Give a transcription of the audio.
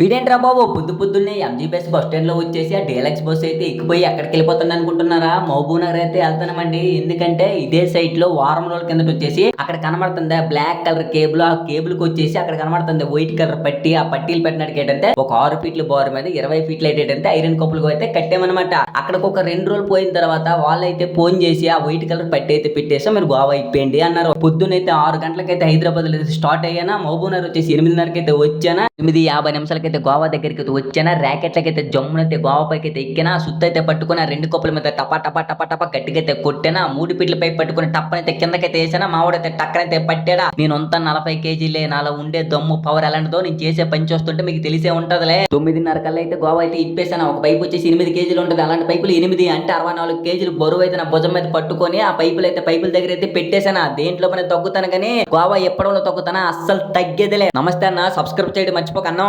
వీడేంట్రా బాబు? పొద్దు పొద్దున్నే MGBS bus స్టాండ్లో వచ్చేసి ఆ డీలక్స్ బస్ అయితే ఎక్కిపోయి ఎక్కడికి వెళ్ళిపోతుంది అనుకుంటున్నారా? మహబూబ్ నగర్ అయితే వెళ్తానమండి. ఎందుకంటే ఇదే సైట్లో వారం రోజుల కిందట వచ్చేసి అక్కడ కనబడుతుంది. బ్లాక్ కలర్ కేబుల్ ఆ కేబుల్కి వచ్చేసి అక్కడ కనబడుతుంది. వైట్ కలర్ పట్టి ఆ పట్టీలు పెట్టినట్టు ఏంటంటే ఒక ఆరు ఫీట్ల బోర్ మీద ఇరవై ఫీట్లు ఏంటంటే ఐరన్ కప్పులు అయితే కట్టామన్నమాట. అక్కడికి ఒక రెండు రోజులు పోయిన తర్వాత వాళ్ళైతే ఫోన్ చేసి ఆ వైట్ కలర్ పట్టి అయితే పెట్టేసి మీరు గోవా ఇప్పేయండి అన్నారు. పొద్దునైతే ఆరు గంటలకైతే హైదరాబాద్లో స్టార్ట్ అయ్యానా? మహబూబ్ నగర్ వచ్చేసి ఎనిమిదిన్నరకైతే వచ్చానా? ఎనిమిది యాభై అయితే గోవా దగ్గరికి అయితే వచ్చిన ర్యాకెట్లకైతే జమ్మునైతే గోవా పైకి అయితే ఎక్కినా సుత్త అయితే పట్టుకున్న రెండు కప్పుల మీద టపా టపా టపా టపా గట్టిగా అయితే మూడు పిట్లపై పట్టుకుని టప్పనైతే కిందకైతే వేసానా మావాడైతే టక్కనైతే పట్టాడా? నేను అంతా నలభై కేజీలే నాలో ఉండే దమ్ము పవర్ ఎలాంటిదో నేను చేసే పని చూస్తుంటే మీకు తెలిసే ఉంటదిలే. తొమ్మిదిన్నర కల్లా అయితే గోవా అయితే ఇప్పేసాను ఒక పైపు వచ్చేసి ఎనిమిది కేజీలు ఉంటుంది అలాంటి పైపులు ఎనిమిది అంటే అరవై నాలుగు కేజీలు బరువు అయితే నా భుజం మీద పట్టుకొని ఆ పైపులు అయితే పైపుల దగ్గర అయితే పెట్టేశాను దేంట్లో పని తగ్గుతాను కానీ గోవా ఎప్పడంలో తగ్గుతానా అస్సలు తగ్గేదిలే. నమస్తే అన్న సబ్స్క్రైబ్ చేయడం మర్చిపోకన్నా